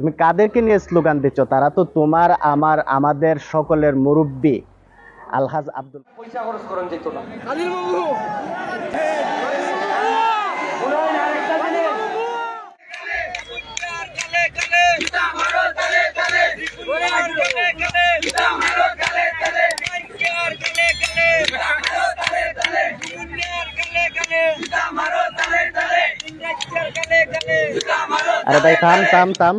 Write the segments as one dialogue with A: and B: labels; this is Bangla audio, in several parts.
A: তুমি কাদেরকে নিয়ে স্লোগান দিচ্ছ? তারা তো তোমার আমার আমাদের সকলের মুরব্বী। আলহাজ আব্দুল
B: পয়সা খরচ করেন যেত না।
A: আরে ভাই থাম থাম থাম।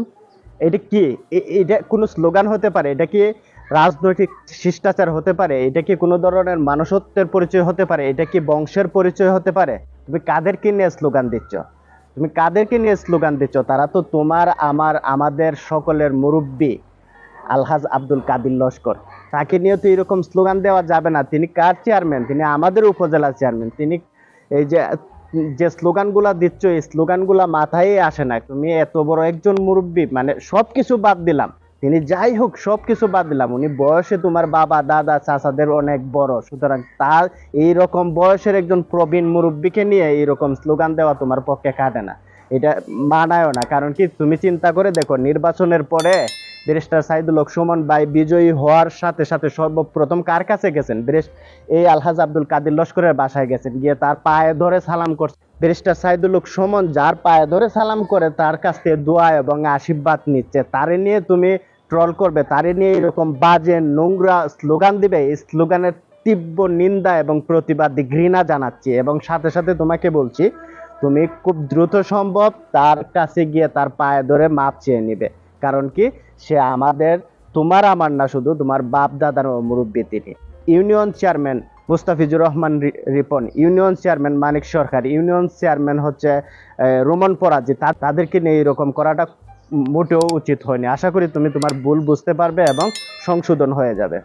A: এটা কি? এটা কোনো স্লোগান হতে পারে? এটা কি রাজনৈতিক শিষ্টাচার হতে পারে? এটা কি কোনো ধরনের মানুষত্বের পরিচয় হতে পারে? এটা কি বংশের পরিচয় হতে পারে? তুমি কাদেরকে নিয়ে স্লোগান দিচ্ছ? তুমি কাদেরকে নিয়ে স্লোগান দিচ্ছ? তারা তো তোমার, আমার, আমাদের সকলের মুরব্বী। আলহাজ আব্দুল কাদির লস্কর। তাকে নিয়ে তো এরকম স্লোগান দেওয়া যাবে না। তিনি কার চেয়ারম্যান তিনি আমাদের উপজেলা চেয়ারম্যান তিনি এই যে যে স্লোগানগুলা দিচ্ছ, এই স্লোগানগুলা মাথায় আসে না। তুমি এত বড় একজন মুরব্বী মানে সবকিছু বাদ দিলাম। তিনি যাই হোক, সবকিছু বাদ দিলাম। উনি বয়সে তোমার বাবা, দাদা, চাচাদের অনেক বড়। সুতরাং তার এই রকম বয়সের একজন প্রবীণ মুরব্বীকে নিয়ে এইরকম স্লোগান দেওয়া তোমার পক্ষে কাটে না। এটা মানায়ও না। কারণ কি, তুমি চিন্তা করে দেখো, নির্বাচনের পরে ব্যারিস্টার সাইদুল সুমন ভাই বিজয়ী হওয়ার সাথে সাথে সর্বপ্রথম কার কাছে গেছেন? ব্যারিস- এই আলহাজ আব্দুল কাদির লস্করের বাসায় গেছেন। গিয়ে তার পায়ে ধরে সালাম করছেন ব্যারিস্টার সাইদুল সুমন যার পায়ে ধরে সালাম করে তার কাছ থেকে দোয়া এবং আশীর্বাদ নিচ্ছে। তারে নিয়ে তুমি ট্রল করবে। তারে নিয়ে এরকম বাজে, নোংরা স্লোগান দিবে। এই স্লোগানের তীব্র নিন্দা এবং প্রতিবাদ ঘৃণা জানাচ্ছি। এবং সাথে সাথে তোমাকে বলছি, তুমি খুব দ্রুত সম্ভব তার কাছে গিয়ে তার পায়ে ধরে মাপ চেয়ে নিবে। কারণ কি? সে আমাদের, তোমার আমার না শুধু, তোমার বাপ দাদার মুরব্বী তিনি। Union chairman Mustafizur Rahman Ripon, union chairman Manik Sarkar, union chairman হচ্ছে রোমন পরাজি তাদেরকে নিয়ে এরকম করাটা মোটেও উচিত হয়নি। আশা করি তুমি তোমার ভুল বুঝতে পারবে এবং সংশোধন হয়ে যাবে।